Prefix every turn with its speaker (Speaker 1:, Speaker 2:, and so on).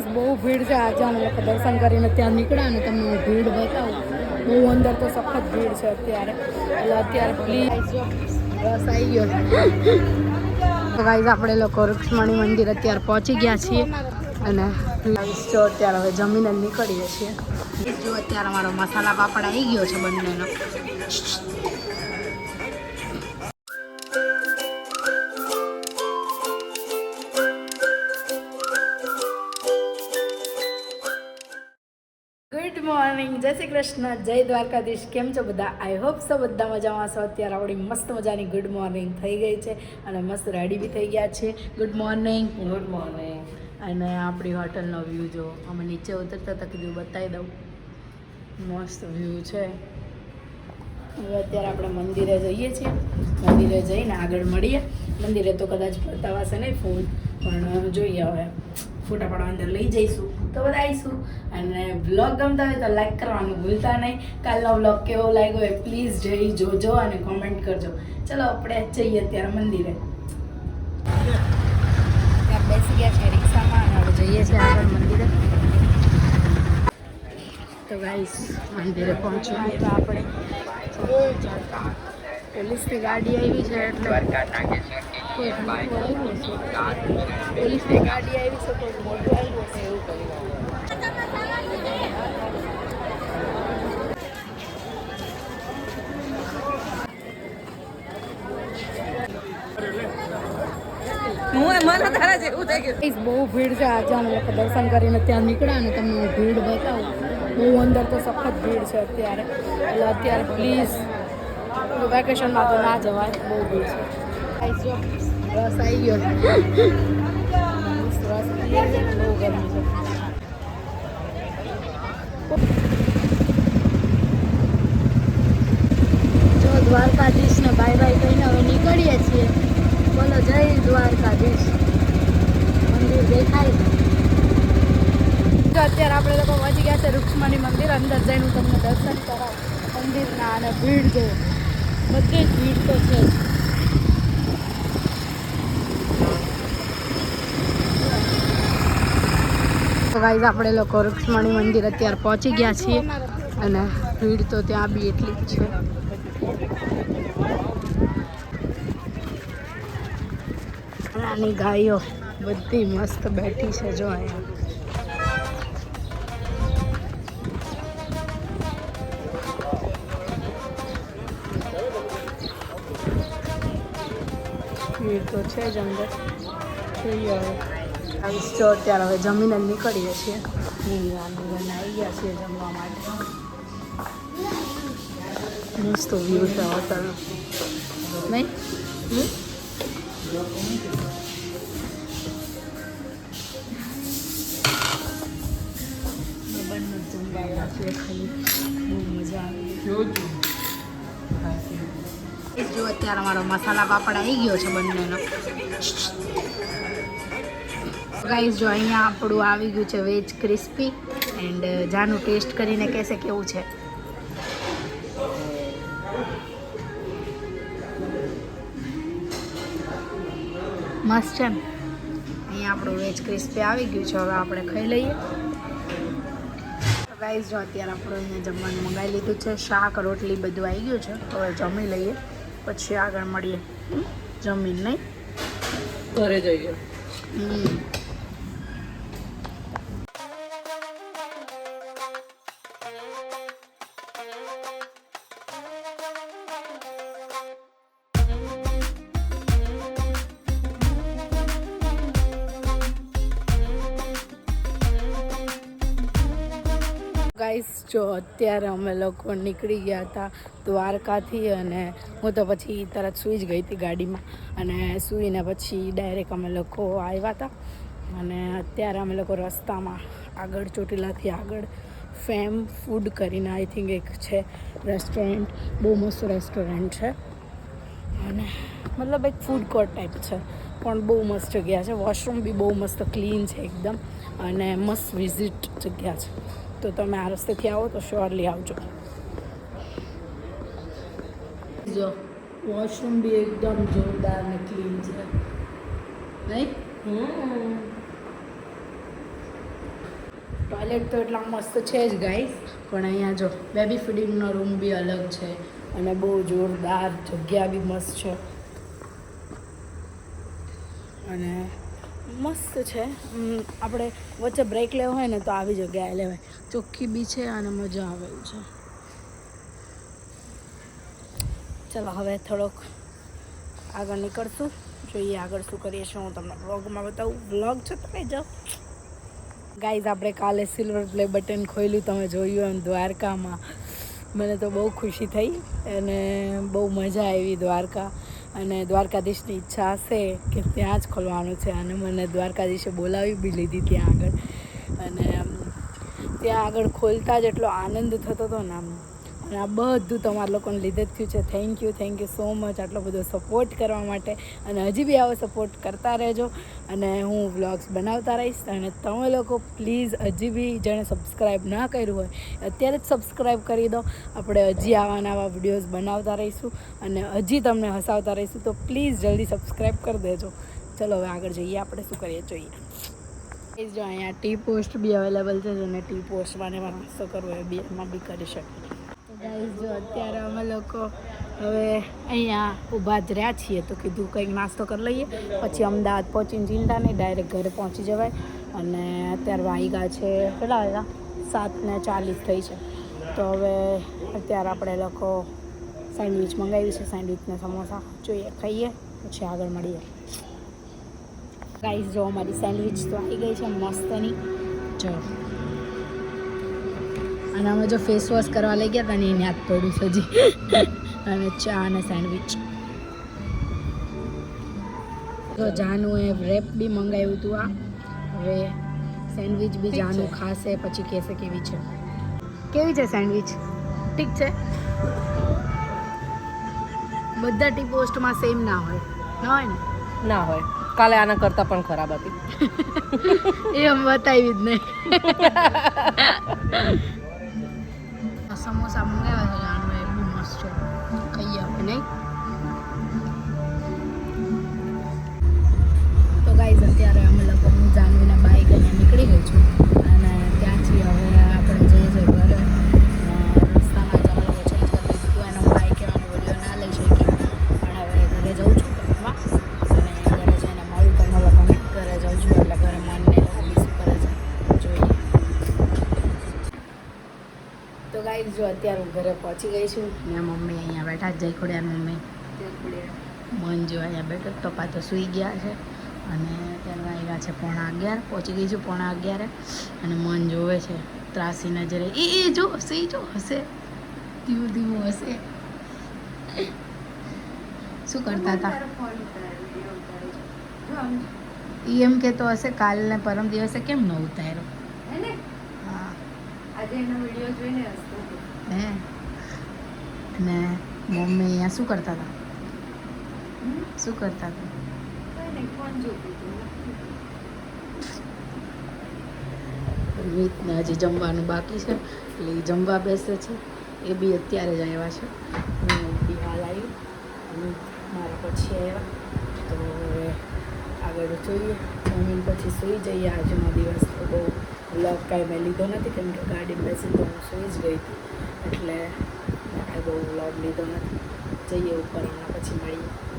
Speaker 1: બહુ ભીડ છે આજે. અમે લોકો દર્શન કરીને ત્યાં નીકળ્યા ને તમને હું ભીડ બતાવું. બહુ અંદર તો સખત ભીડ છે અત્યારે. એટલે અત્યારે પ્લીઝ બસ આવી ગયો. તો ગાઈસ આપણે લોકો રૂક્ષ્મણી મંદિર અત્યારે પહોંચી ગયા છીએ. અને જો અત્યારે હવે જમીને નીકળીએ છીએ. જો અત્યારે અમારો મસાલા પાપડ આવી ગયો છે બંનેનો. જય શ્રી કૃષ્ણ જય દ્વારકાધીશ. કેમ છો બધા? આઈ હોપ સો બધા મજામાં છો. અત્યારે આપણી મસ્ત મજાની ગુડ મોર્નિંગ થઈ ગઈ છે અને મસ્ત રેડી બી થઈ ગયા છે. ગુડ મોર્નિંગ
Speaker 2: ગુડ મોર્નિંગ
Speaker 1: અને આપણી હોટલનો વ્યૂ જો અમે નીચે ઉતરતા તક કીધું બતાવી દઉં. મસ્ત વ્યૂ છે. હવે અત્યારે આપણે મંદિરે જઈએ છીએ. મંદિરે જઈને આગળ મળીએ. મંદિરે તો કદાચ ફરતા વાસે નહીં ફૂલ પણ જોઈએ હવે. ફોટા પાડવા અંદર લઈ જઈશું. તો બધા આવીશું અને બ્લોગ ગમતા હોય તો લાઈક કરવાનું ભૂલતા નહીં. કાલનો બ્લોગ કેવો લાગ્યો એ પ્લીઝ જઈ જોજો અને કોમેન્ટ કરજો. ચલો આપણે જઈએ અત્યારે મંદિરે. ત્યાં બેસી ગયા છે રિક્ષામાં અને હવે જઈએ છીએ આગળ મંદિરે. તો ગાઈસ મંદિરે પહોંચવા આવ્યા આપણે. પોલીસની ગાડી આવી છે એટલે કોઈ મોટું આવ્યું હશે પોલીસની ગાડી આવી છે મોટું આવ્યું હશે એવું કરી બહુ ભીડ છે આજે અમે લોકો દર્શન કરીને ત્યાં નીકળ્યા ને તમને ભીડ બતાવું બહુ અંદર તો સખત ભીડ છે અત્યારે એટલે અત્યારે પ્લીઝ વેકેશનમાં તો ના જવાય બહુ ભીડ છે રસ આવી ગયો. બહુ ગરમી છે દ્વારકાધીશને બાય બાય કહીને હવે નીકળીએ છીએ. બોલો જય દ્વારકાધીશ. મંદિર દેખાય? અત્યારે આપણે લોકો પહોંચી ગયા છે રૂક્ષ્મણી મંદિર. અંદર જઈને તમને દર્શન કરાવું. મંદિરના અને ભીડ જો બધી જ ભીડ તો છે. જ. ગાઈઝ આપણે લોકો રુક્ષ્મણી મંદિર અત્યારે પહોંચી ગયા છીએ. અને ભીડ તો ત્યાં બી એટલી જ છે. નાની ગાયો બધી મસ્ત બેઠી છે જો અહીંયા. ભીડ તો છે જ અંદર. જોઈએ આવીશ જો અત્યારે હવે જમીને નીકળીએ છીએ. આવી ગયા છીએ જમવા માટે. મસ્ત વ્યૂ છે હોટલનો નહીં? બંને જમવા ખાલી. બહુ મજા આવી. જો અત્યારે અમારો મસાલા પાપડ આવી ગયો છે બંનેનો. ગાઈઝ જો અહીંયા આપણું આવી ગયું છે વેજ ક્રિસ્પી એન્ડ જાનું ટેસ્ટ કરીને કહેશે કેવું છે. મસ્ત છે ને અહીંયા આપણું વેજ ક્રિસ્પી આવી ગયું છે. હવે આપણે ખાઈ લઈએ. ગાઈઝ જો અત્યારે આપણે અહીંયા જમવાનું મંગાવી લીધું છે. શાક રોટલી બધું આવી ગયું છે. તો હવે જમી લઈએ. પછી આગળ મળીએ. જમીન નહીં?
Speaker 2: ઘરે જઈએ.
Speaker 1: હમ. ગાઈસ, જો અત્યારે અમે લોકો નીકળી ગયા હતા દ્વારકાથી અને હું તો પછી તરત સૂઈ જ ગઈ હતી ગાડીમાં અને સૂઈને પછી ડાયરેક્ટ અમે લોકો આવ્યા હતા. અને અત્યારે અમે લોકો રસ્તામાં આગળ, ચોટીલાથી આગળ ફેમ ફૂડ કરીને આઈ થિંક એક છે રેસ્ટોરન્ટ, બહુ મસ્ત રેસ્ટોરન્ટ છે. અને મતલબ એક ફૂડ કોર્ટ ટાઈપ છે, પણ બહુ મસ્ત જગ્યા છે. વોશરૂમ બી બહુ મસ્ત ક્લીન છે એકદમ અને મસ્ત વિઝિટ જગ્યા છે. તો તમે આ રસ્તેથી આવો તો શ્યોરલી આવજો. જો, વોશરૂમ બી એકદમ જોરદાર ને ક્લીન છે. નહીં? ટોયલેટ તો એટલા મસ્ત છે જ ગાઈસ, પણ અહીંયા જો, બેબી ફીડિંગનો રૂમ બી અલગ છે અને બહુ જોરદાર જગ્યા બી મસ્ત છે. અને મસ્ત છે. આપણે વચ્ચે બ્રેક લેવો હોય ને તો આવી જગ્યાએ લેવાય. ચોખ્ખી બી છે અને મજા આવે છે. ચલો, હવે થોડોક આગળ નીકળશું. જોઈએ આગળ શું કરીએ છીએ હું તમને વ્લોગમાં બતાવું. વ્લોગ છે, તમે જાઓ. ગાઈઝ આપણે કાલે સિલ્વર પ્લે બટન ખોલ્યું તમે જોયું એમ દ્વારકામાં. મને તો બહુ ખુશી થઈ અને બહુ મજા આવી દ્વારકા. અને દ્વારકાધીશની ઈચ્છા હશે કે ત્યાં જ ખોલવાનું છે. અને મને દ્વારકાધીશે બોલાવી બી લીધી ત્યાં આગળ. અને ત્યાં આગળ ખોલતા જ એટલો આનંદ થતો હતો ને આમ. અને આ બધું તમારા લોકોને લીધે જ થયું છે. Thank you thank you so much આટલો બધો સપોર્ટ કરવા માટે. અને હજી બી આવો સપોર્ટ કરતા રહેજો. અને હું વ્લોગ્સ બનાવતા રહીશ. અને તમે લોકો પ્લીઝ હજી બી જેણે સબસ્ક્રાઈબ ના કર્યું હોય, અત્યારે જ સબસ્ક્રાઈબ કરી દો. આપણે હજી આવા નવા વિડીયોઝ બનાવતા રહીશું. અને હજી તમને હસાવતા રહીશું. તો પ્લીઝ જલ્દી સબસ્ક્રાઈબ કરી દેજો. ચલો હવે આગળ જઈએ. આપણે શું કરીએ? જોઈએ. એ જો અહીંયા ટી પોસ્ટ બી અવેલેબલ છે. જેને ટી પોસ્ટમાં ને એમાં નાસ્તો કરવો હોય બી એમાં બી કરી શકે. ગાઈઝ જો અત્યારે અમે લોકો હવે અહીંયા ઊભા જ રહ્યા છીએ તો કીધું કંઈક નાસ્તો કરી લઈએ. પછી અમદાવાદ પહોંચીને ચિંતા નહીં ડાયરેક્ટ ઘરે પહોંચી જવાય. અને અત્યારે વાગ્યા છે, કેટલા હતા સાત ને ચાલીસ થઈ છે. તો હવે અત્યારે આપણે લોકો સેન્ડવિચ મંગાવી છે સેન્ડવિચને સમોસા જોઈએ, ખાઈએ. પછી આગળ મળીએ. ગાઈસ જો અમારી સેન્ડવિચ તો આવી ગઈ છે, મસ્તની. જો. અને અમે જો ફેસ વોશ કરવા લઈ ગયા હતા ને એને યાદ પડ્યું સજી અને ચા અને સેન્ડવિચ તો જાનું એ રેપ બી મંગાવ્યું હતું આ. હવે સેન્ડવિચ બી જાનું ખાશે પછી કહેશે કેવી છે. કેવી છે સેન્ડવિચ ઠીક છે. બધા ટી પોસ્ટમાં સેમ ના હોય. ના હોય ને?
Speaker 2: ના હોય. કાલે આના કરતાં પણ ખરાબ હતી.
Speaker 1: એ અમે બતાવી જ નહીં. સમોસા મંગાવ્યા છે જાણવા એ બી મસ્ત છે ખાઈએ આપણે નહીં તો ગાઈઝ અત્યારે અમે લોકો હું જાનવીના બાઈક અહીંયા નીકળી ગઈ છું અને ત્યાંથી હવે જો અત્યારે હું ઘરે પહોંચી ગઈ છું. ને મમ્મી અહીંયા બેઠા જ જઈ ખોડ્યા મમ્મી. મન જો અહીંયા બેઠો પપ્પા તો સૂઈ ગયા છે. અને અત્યારે આવ્યા છે પોણા અગિયાર. પહોંચી ગઈ છું પોણા અગિયારે. અને મન જોવે છે ત્રાસી નજરે એ એ જો હશે જો હશે. ધીમું ધીમું હશે. શું કરતા હતા? એ એમ કહેતો હશે કાલને પરમ દિવસે કેમ ન ઉતાર્યો? હા
Speaker 2: આજે એનો વીડિયો જોઈને હસતો
Speaker 1: હે? ને મમ્મી અહીંયા શું કરતા હતા? શું કરતા હતા?
Speaker 2: જોતી
Speaker 1: હજી જમવાનું બાકી છે. એટલે એ જમવા બેસે છે. એ બી અત્યારે જ આવ્યા છે. હું બી હાલ આવી. અને મારા પછી આવ્યા. તો હવે આગળ જોઈએ. જમીન પછી સૂઈ જઈએ. આજનો દિવસ તો બહુ વ્લોગ કાંઈ મેં લીધો નથી, કેમ કે ગાડી બેસી તો હું સૂઈ જ ગઈ હતી. એટલે કાંઈ બહુ વ્લોગ લીધો નથી. જઈએ ઉપર હમણાં પછી મળીએ.